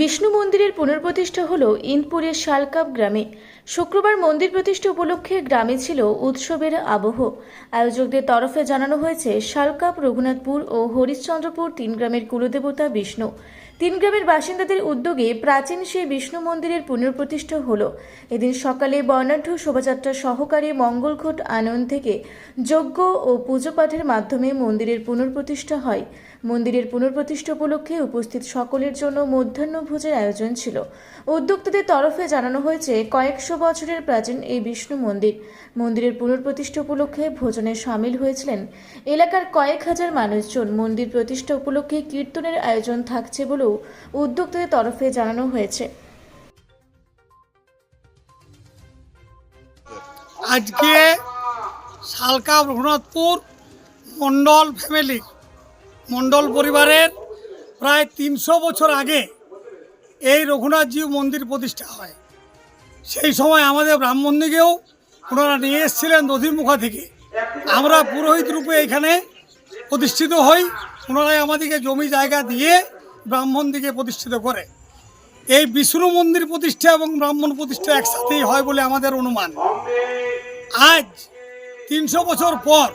বিষ্ণু মন্দিরের পুনর্প্রতিষ্ঠা হল ইনপুরের শালকাপ গ্রামে। শুক্রবার মন্দির প্রতিষ্ঠা উপলক্ষে গ্রামে ছিল উৎসবের আবহ। আয়োজকদের তরফে জানানো হয়েছে, শালকাপ, রঘুনাথপুর ও হরিশ্চন্দ্রপুর তিন গ্রামের কুলদেবতা বিষ্ণু। তিন গ্রামের বাসিন্দাদের উদ্যোগে প্রাচীন সেই বিষ্ণু মন্দিরের পুনর্প্রতিষ্ঠা হল। এদিন সকালে বর্ণাঢ্য শোভাযাত্রা সহকারে মঙ্গলঘট আনন্দ থেকে যজ্ঞ ও পুজো পাঠের মাধ্যমে মন্দিরের পুনর্প্রতিষ্ঠা হয়। মন্দিরের পুনর্প্রতিষ্ঠা উপলক্ষে উপস্থিত সকলের জন্য মধ্যাহ্নভোজের আয়োজন ছিল। উদ্যোক্তাদের তরফে জানানো হয়েছে, কয়েকশো বছরের প্রাচীন এই বিষ্ণু মন্দির। মন্দিরের পুনর্প্রতিষ্ঠা উপলক্ষে ভোজনে সামিল হয়েছিলেন এলাকার কয়েক হাজার মানুষজন। মন্দির প্রতিষ্ঠা উপলক্ষে কীর্তনের আয়োজন থাকছে বলেও উদ্যোক্তাদের তরফে জানানো হয়েছে। আজকে শালকা রঘুনাথপুর মণ্ডল ফ্যামিলি, মণ্ডল পরিবারের প্রায় তিনশো বছর আগে এই রঘুনাথজি মন্দির প্রতিষ্ঠা হয়। সেই সময় আমাদের ব্রাহ্মণ দিকেও ওনারা নিয়ে এসেছিলেন দধিমুখা থেকে। আমরা পুরোহিত রূপে এখানে প্রতিষ্ঠিত হই। ওনারাই আমাদেরকে জমি জায়গা দিয়ে ব্রাহ্মণ দিকে প্রতিষ্ঠিত করে। এই বিষ্ণু মন্দির প্রতিষ্ঠা এবং ব্রাহ্মণ প্রতিষ্ঠা একসাথেই হয় বলে আমাদের অনুমান। আজ তিনশো বছর পর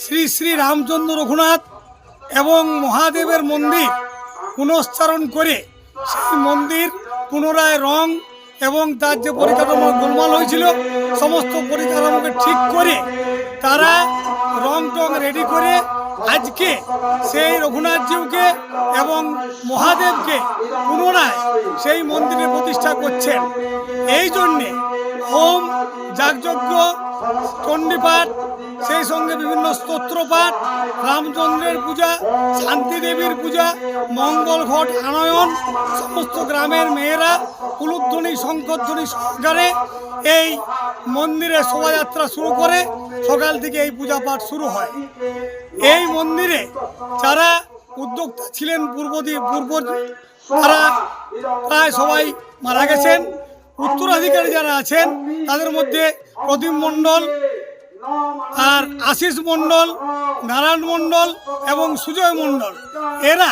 শ্রী শ্রী রামচন্দ্র রঘুনাথ এবং মহাদেবের মন্দির পুনশ্চারণ করে সেই মন্দির পুনরায় রং এবং তার যে পরিকাঠামো গোলমাল হয়েছিল। সমস্ত পরিকাঠামোকে ঠিক করে তারা রং টং রেডি করে আজকে সেই রঘুনাথজিউকে এবং মহাদেবকে পুনরায় সেই মন্দিরে প্রতিষ্ঠা করছেন। এই জন্যে হোম যাগযজ্ঞ, চণ্ডীপাঠ সেই সঙ্গে বিভিন্ন স্তোত্র পাঠ রামচন্দ্রের পূজা শান্তি দেবীর পূজা, মঙ্গল ঘট, আনয়ন, সমস্ত গ্রামের মেয়েরা, কুলুধ্বনি, শঙ্করধ্বনি সহকারে এই মন্দিরে শোভাযাত্রা শুরু করে সকাল থেকে এই পূজা পাঠ শুরু হয়। এই মন্দিরে যারা উদ্যোক্তা ছিলেন পূর্বদি পূর্ব তারা প্রায় সবাই মারা গেছেন। উত্তরাধিকারী যারা আছেন, তাদের মধ্যে প্রদীপ মণ্ডল আর আশিস মণ্ডল, নারায়ণ মণ্ডল এবং সুজয় মণ্ডল, এরা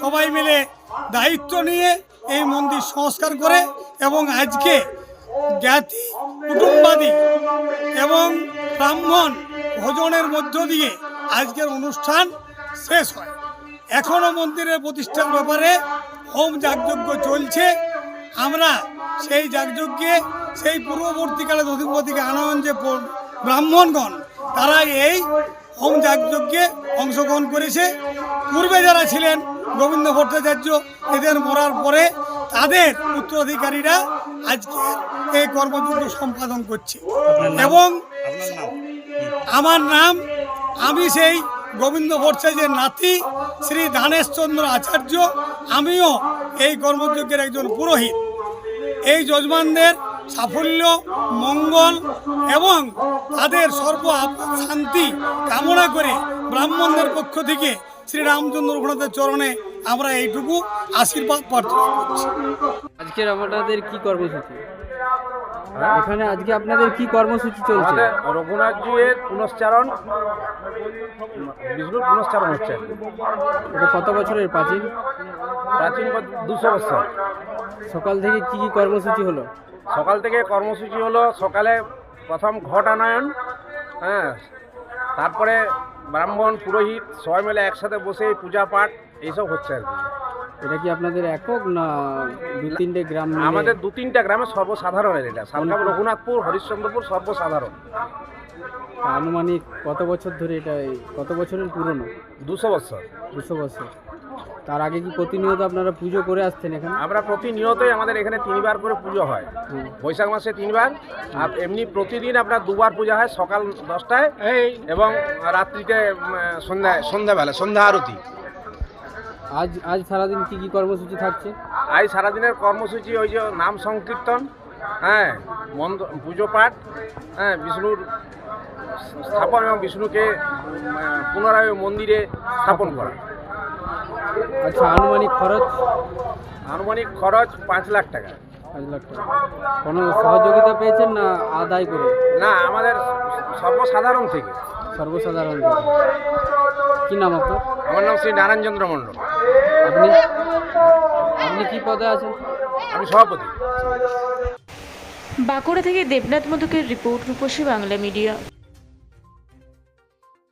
সবাই মিলে দায়িত্ব নিয়ে এই মন্দির সংস্কার করে এবং আজকে জ্ঞাতি, কুটুম্বাদী এবং ব্রাহ্মণ ভোজনের মধ্য দিয়ে আজকের অনুষ্ঠান শেষ হয়। এখনও মন্দিরের প্রতিষ্ঠার ব্যাপারে হোম যাগযজ্ঞ চলছে। আমরা সেই যাগযজ্ঞে সেই পূর্ববর্তীকালে দধিপতিকে আনয়ন যে ব্রাহ্মণগণ তারা এই হোম যাগযজ্ঞে অংশগ্রহণ করেছে। পূর্বে যারা ছিলেন গোবিন্দ ভট্টাচার্য এদের মরার পরে তাদের উত্তরাধিকারীরা আজকে এই কর্মযজ্ঞ সম্পাদন করছে। এবং আমার নাম আমি সেই গোবিন্দ ভট্টাচার্যের নাতি শ্রী দানেশচন্দ্র আচার্য। আমিও এই কর্মযজ্ঞের একজন পুরোহিত। এই যজমানদের সাফল্য মঙ্গল এবং তাদের সর্ব শান্তি কামনা করে ব্রাহ্মণদের পক্ষ থেকে শ্রী রামচন্দ্র রঘুনাথের চরণে আমরা এইটুকু আশীর্বাদ প্রার্থনা করছি। আজকের আপনাদের কি কর্মসূচি? এখানে আজকে আপনাদের কি কর্মসূচি চলছে? আমাদের রঘুনাথজির পুনশ্চারণ বিষ্ণুর পুনশ্চারণ হচ্ছে। এটা কত বছরের প্রাচীন? প্রাচীন দুশো বছর। সকাল থেকে কি কি কর্মসূচি হলো? সকাল থেকে কর্মসূচি হলো সকালে প্রথম ঘট আনয়ন হ্যাঁ তারপরে ব্রাহ্মণ পুরোহিত সবাই মিলে একসাথে বসে পূজা পাঠ এইসব হচ্ছে আর কি। এটা কি আপনাদের একক না দু তিনটে গ্রাম? আমাদের দু তিনটা গ্রামে সর্বসাধারণের এটা। সালকাম রঘুনাথপুর হরিশ্চন্দ্রপুর সর্বসাধারণ। আনুমানিক কত বছর ধরে এটা কত বছরের পুরনো? দুশো বছর। দুশো বছর। তার আগে কি প্রতিনিয়ত আপনারা পুজো করে আসছেন এখানে? আমরা প্রতিনিয়তই আমাদের এখানে তিনবার করে পুজো হয়। বৈশাখ মাসে তিনবার আর এমনি প্রতিদিন আপনার দুবার পূজা হয় সকাল দশটায় এবং রাত্রিতে সন্ধ্যায় সন্ধ্যাবেলা সন্ধ্যা আরতি। আজ আজ সারাদিন কি কি কর্মসূচি থাকছে? আজ সারাদিনের কর্মসূচি ওই যে নাম সংকীর্তন হ্যাঁ মন্দ পুজো পাঠ হ্যাঁ বিষ্ণুর স্থাপন এবং বিষ্ণুকে পুনরায় মন্দিরে স্থাপন করা। আচ্ছা আনুমানিক খরচ? আনুমানিক খরচ পাঁচ লাখ টাকা। পাঁচ লাখ টাকা। কোনো সহযোগিতা পেয়েছেন না আদায় করে? না আমাদের সর্বসাধারণ থেকে। সর্বসাধারণ থেকে। কি নাম আপনার? আমার নাম শ্রী নারায়ণচন্দ্র মণ্ডল। আপনি? আপনি কি পদে আছেন? আমি সভাপতি। বাঁকুড়া থেকে দেবনাথ মধুকের রিপোর্ট রূপসী বাংলা মিডিয়া।